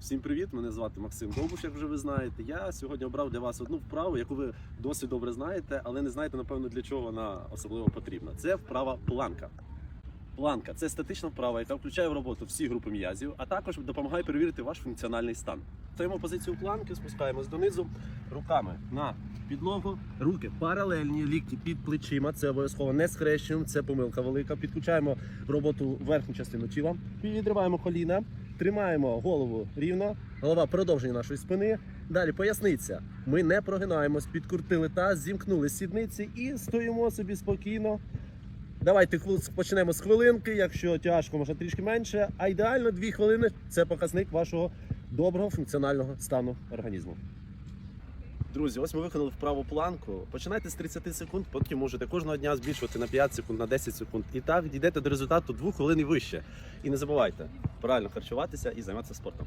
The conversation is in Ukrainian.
Всім привіт! Мене звати Максим Довбуш, як вже ви знаєте. Я сьогодні обрав для вас одну вправу, яку ви досить добре знаєте, але не знаєте, напевно, для чого вона особливо потрібна. Це вправа планка. Планка це статична вправа, яка включає в роботу всі групи м'язів, а також допомагає перевірити ваш функціональний стан. Стоїмо позицію планки, спускаємось донизу, руками на підлогу, руки паралельні, лікті під плечима. Це обов'язково не схрещуємо, це помилка велика. Підключаємо в роботу верхню частину тіла, відриваємо коліна, тримаємо голову рівно, голова продовження нашої спини. Далі поясниця. Ми не прогинаємось, підкрутили таз, зімкнули сідниці і стоїмо собі спокійно. Давайте почнемо з хвилинки. Якщо тяжко, може трішки менше. А ідеально дві хвилини це показник вашого доброго функціонального стану організму. Друзі, ось ми виконали вправу планку. Починайте з 30 секунд, потім можете кожного дня збільшувати на 5 секунд, на 10 секунд. І так дійдете до результату 2 хвилин вище. І не забувайте правильно харчуватися і займатися спортом.